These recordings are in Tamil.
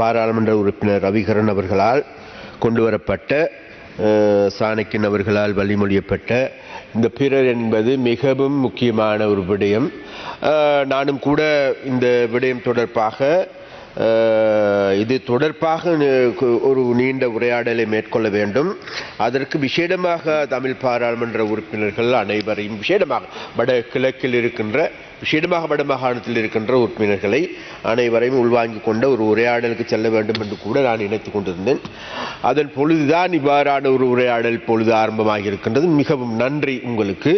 பாராளுமன்ற உறுப்பினர் ரவிகரன் அவர்களால் கொண்டு வரப்பட்ட சாணக்கியன் அவர்களால் வழிமொழியப்பட்ட இந்த பிறர் என்பது மிகவும் முக்கியமான ஒரு விடயம். நானும் கூட இந்த விடயம் தொடர்பாக இது தொடர்பாக ஒரு நீண்ட உரையாடலை மேற்கொள்ள வேண்டும். அதற்கு விசேடமாக தமிழ் பாராளுமன்ற உறுப்பினர்கள் அனைவரையும் விசேடமாக வட கிழக்கில் இருக்கின்ற விசேடமாக வடமாகாணத்தில் இருக்கின்ற உறுப்பினர்களை அனைவரையும் உள்வாங்கி கொண்ட ஒரு உரையாடலுக்கு செல்ல வேண்டும் என்று கூட நான் நினைத்து கொண்டிருந்தேன். அதன் பொழுதுதான் இவ்வாறான ஒரு உரையாடல் பொழுது ஆரம்பமாகி இருக்கின்றது. மிகவும் நன்றி உங்களுக்கு.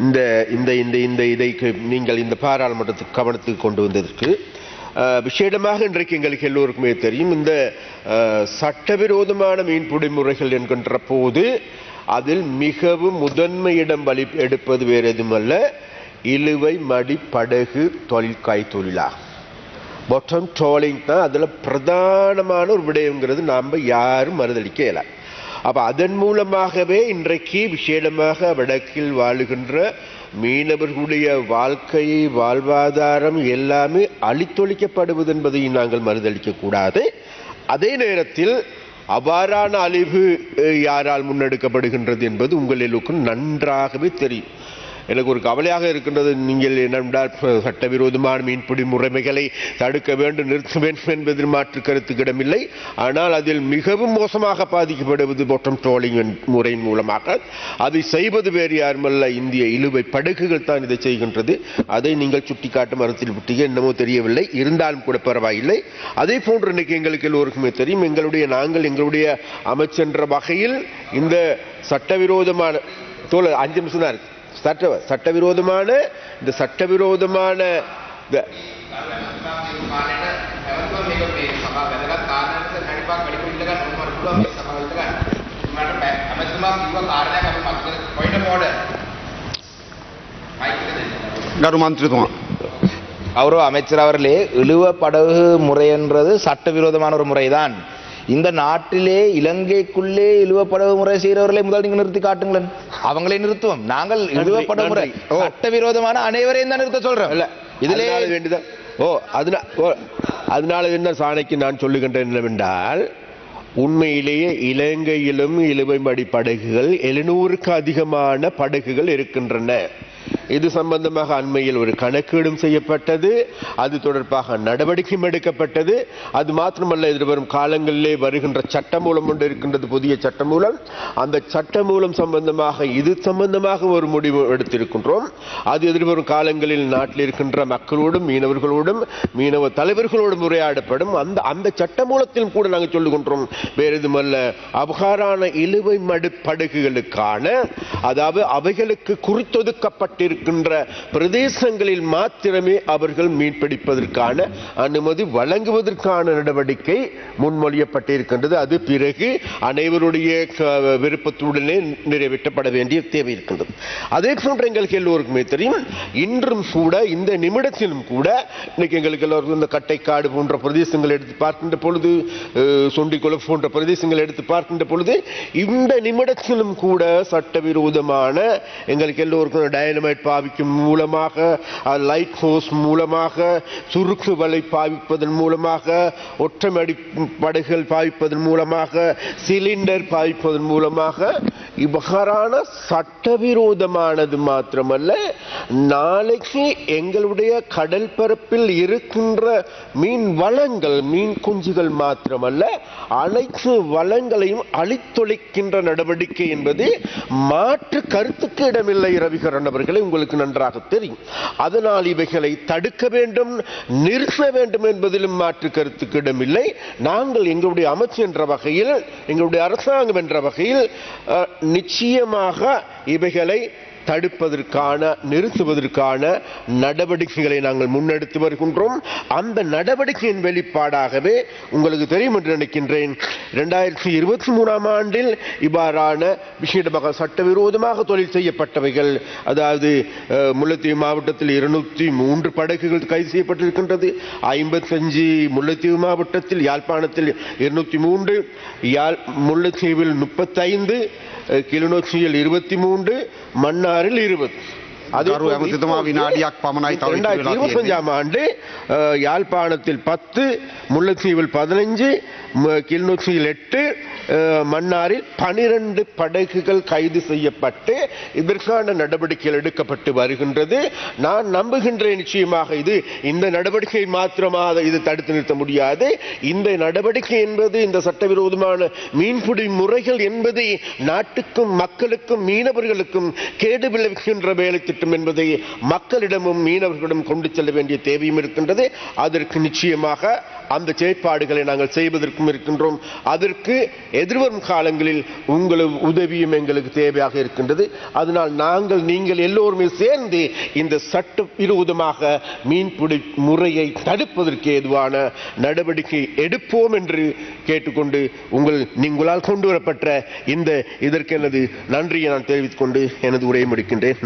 இந்த இந்த இந்த இந்த இதை நீங்கள் இந்த பாராளுமன்றத்துக்கு கவனத்துக்கு கொண்டு வந்ததற்கு. விஷேடமாக இன்றைக்கு எங்களுக்கு எல்லோருக்குமே தெரியும். இந்த சட்டவிரோதமான மீன்பிடி முறைகள் என்கின்ற போது அதில் மிகவும் முதன்மையிடம் வழி எடுப்பது வேறு எதுவுமல்ல. இழுவை மடி படகு தொழில் கைத்தொழிலாகும் பொட்டம் ட்ரோலிங் தான். அதில் பிரதானமான ஒரு விடயங்கிறது நாம் யாரும் மறுதளிக்க இயலாது. அப்போ அதன் மூலமாகவே இன்றைக்கு விசேடமாக வடக்கில் வாழுகின்ற மீனவர்களுடைய வாழ்க்கை வாழ்வாதாரம் எல்லாமே அழித்தொழிக்கப்படுவது என்பதை நாங்கள் மறுதளிக்கக்கூடாது. அதே நேரத்தில் அவ்வாறான அழிவு யாரால் முன்னெடுக்கப்படுகின்றது என்பது உங்கள் எல்லோருக்கும் நன்றாகவே தெரியும். எனக்கு ஒரு கவலையாக இருக்கின்றது. நீங்கள் என்னென்றால் சட்டவிரோதமான மீன்பிடி முறைமைகளை தடுக்க வேண்டும் நிறுத்த வேண்டும் என்பதில் மாற்று கருத்துக்கிடமில்லை ஆனால் அதில் மிகவும் மோசமாக பாதிக்கப்படுவது பொட்டம் ட்ரோலிங் முறையின் மூலமாக. அதை செய்வது வேறு யாருமல்ல இந்திய இழுவை படகுகள் தான் இதை செய்கின்றது. அதை நீங்கள் சுட்டிக்காட்டும் மரத்தில் விட்டீங்க என்னமோ தெரியவில்லை. இருந்தாலும் கூட பரவாயில்லை. அதே போன்று இன்னைக்கு எங்களுக்கு எல்லோருக்குமே தெரியும் எங்களுடைய நாங்கள் எங்களுடைய அமைச்சென்ற வகையில் இந்த சட்டவிரோதமான தோழர் அஞ்சு நிமிஷம் தான் இருக்கு. சட்ட சட்டவிரோதமான இந்த சட்டவிரோதமான கருமாந்திரித்துவம் அவரோ அமைச்சர் அவர்களே இழுவ படகு முறை என்றது சட்டவிரோதமான ஒரு முறைதான். இந்த நாட்டிலே இலங்கைக்குள்ளே இழுவ படகு முறை செய்கிறவர்களை முதல் நீங்க நிறுத்தி காட்டுங்களேன். அவங்களை நிறுத்துவோம். நாங்கள் இழுவ நன்றி, படகு முறை. நன்றி. ஓ. சட்டவிரோதமான அனைவரையும் தான் நிறுத்த சொல்றோம். இல்ல இதிலே அதனால வேண்டிதான். ஓ அதனா ஓ அதனால என்ன சாணைக்கு நான் சொல்லுகின்றேன் என்னவென்றால் உண்மையிலேயே இலங்கையிலும் இழுவைமடி படகுகள் எழுநூறுக்கு அதிகமான படகுகள் இருக்கின்றன. இது சம்பந்தமாக அண்மையில் ஒரு கணக்கீடும் செய்யப்பட்டது. அது தொடர்பாக நடவடிக்கையும் எடுக்கப்பட்டது. அது மாத்திரமல்ல எதிர்வரும் காலங்களிலே வருகின்ற சட்டமூலம் ஒன்று இருக்கின்றது புதிய சட்டமூலம். அந்த சட்டமூலம் சம்பந்தமாக இது சம்பந்தமாக ஒரு முடிவு எடுத்திருக்கின்றோம். அது எதிர்வரும் காலங்களில் நாட்டில் இருக்கின்ற மக்களோடும் மீனவர்களோடும் மீனவ தலைவர்களோடும் உரையாடப்படும். அந்த அந்த சட்டமூலத்திலும் கூட நாங்கள் சொல்லுகின்றோம் வேறு எதுமல்ல அபகாரான இழுவை மடு படகுகளுக்கான அதாவது அவைகளுக்கு இருக்கின்ற பிரதேசங்களில் மாத்திரமே அவர்கள் மீன்பிடிப்பதற்கான அனுமதி வழங்குவதற்கான நடவடிக்கை முன்மொழியப்பட்டிருக்கின்றது. அது பிறகு அனைவருடைய விருப்பத்துடனே நிறைவேற்றப்பட வேண்டிய தேவை இருக்கின்றது. அதே போன்று எங்களுக்கு எல்லோருக்குமே தெரியும் இன்றும் கூட இந்த நிமிடத்திலும் கூட இன்னைக்கு எங்களுக்கு எல்லோருக்கும் இந்த கட்டைக்காடு போன்ற பிரதேசங்கள் எடுத்து பார்க்கின்ற பொழுது சொண்டிக்குளம் போன்ற பிரதேசங்கள் எடுத்து பார்க்கின்ற பொழுது இந்த நிமிடத்திலும் கூட சட்டவிரோதமான எங்களுக்கு எல்லோருக்கும் டைனமைட் பாவிக்கும் மூலமாக லைட் ஹோஸ் மூலமாக சுருக்கு வலை பாவிப்பதன் மூலமாக ஒற்றமடி படைகள் பாவிப்பதன் மூலமாக சிலிண்டர் பாவிப்பதன் மூலமாக இவ்வாறான சட்டவிரோதமானது மாத்திரமல்ல நாளைக்கு எங்களுடைய கடல் பரப்பில் இருக்கின்ற மீன் வளங்கள் மீன் குஞ்சுகள் மாத்திரமல்ல அனைத்து வளங்களையும் அழித்தொழிக்கின்ற நடவடிக்கை என்பது மாற்று கருத்துக்கு இடமில்லை ரவிகரன் அவர்களை உங்களுக்கு நன்றாக தெரியும். அதனால் இவைகளை தடுக்க வேண்டும் நிறுத்த வேண்டும் என்பதிலும் மாற்று கருத்துக்கு இடமில்லை. நாங்கள் எங்களுடைய அமைச்சு என்ற வகையில் எங்களுடைய அரசாங்கம் என்ற வகையில் நிச்சயமாக இவைகளை தடுப்பதற்கான நிறுத்துவதற்கான நடவடிக்கைகளை நாங்கள் முன்னெடுத்து வருகின்றோம். அந்த நடவடிக்கையின் வெளிப்பாடாகவே உங்களுக்கு தெரியும் என்று நினைக்கின்றேன். இரண்டாயிரத்தி இருபத்தி மூணாம் ஆண்டில் இவ்வாறான விஷயமாக சட்டவிரோதமாக தொழில் செய்யப்பட்டவைகள் அதாவது முல்லைத்தீவு மாவட்டத்தில் இருநூற்றி மூன்று படகுகள் கைது செய்யப்பட்டிருக்கின்றது. ஐம்பத்தஞ்சு முல்லைத்தீவு மாவட்டத்தில் யாழ்ப்பாணத்தில் இருநூற்றி மூன்று யாழ் முல்லைத்தீவில் முப்பத்தைந்து கிளிநொச்சியில் இருபத்தி மூன்று மன்னார் பதினாறில் இருபது இருபத்தஞ்சாம் ஆண்டு யாழ்ப்பாணத்தில் பத்து முல்லைத்தீவில் பதினஞ்சு கிளிநொச்சியில் எட்டு மன்னாரில் பனிரெண்டு படகுகள் கைது செய்யப்பட்டு இதற்கான நடவடிக்கைகள் எடுக்கப்பட்டு வருகின்றது. நான் நம்புகின்றேன் நிச்சயமாக இது இந்த நடவடிக்கை மாத்திரமாக இது தடுத்து நிறுத்த முடியாது. இந்த நடவடிக்கை என்பது இந்த சட்டவிரோதமான மீன்பிடி முறைகள் என்பதை நாட்டுக்கும் மக்களுக்கும் மீனவர்களுக்கும் கேடு விளைவிக்கின்ற வேலை திட்டம் என்பதை மக்களிடமும் மீனவர்களிடம் கொண்டு செல்ல வேண்டிய தேவையும் இருக்கின்றது. அதற்கு நிச்சயமாக அந்த செயற்பாடுகளை நாங்கள் செய்வதற்கும் இருக்கின்றோம். அதற்கு எதிர்வரும் காலங்களில் உங்களும் உதவியும் எங்களுக்கு தேவையாக இருக்கின்றது. அதனால் நாங்கள் நீங்கள் எல்லோருமே சேர்ந்து இந்த சட்ட விரோதமாக மீன்பிடி முறையை தடுப்பதற்கு ஏதுவான நடவடிக்கை எடுப்போம் என்று கேட்டுக்கொண்டு உங்கள் நீங்களால் கொண்டு வரப்பட்ட இந்த இதற்கு எனது நன்றியை நான் தெரிவித்துக் கொண்டு எனது உரையை முடிக்கின்றேன்.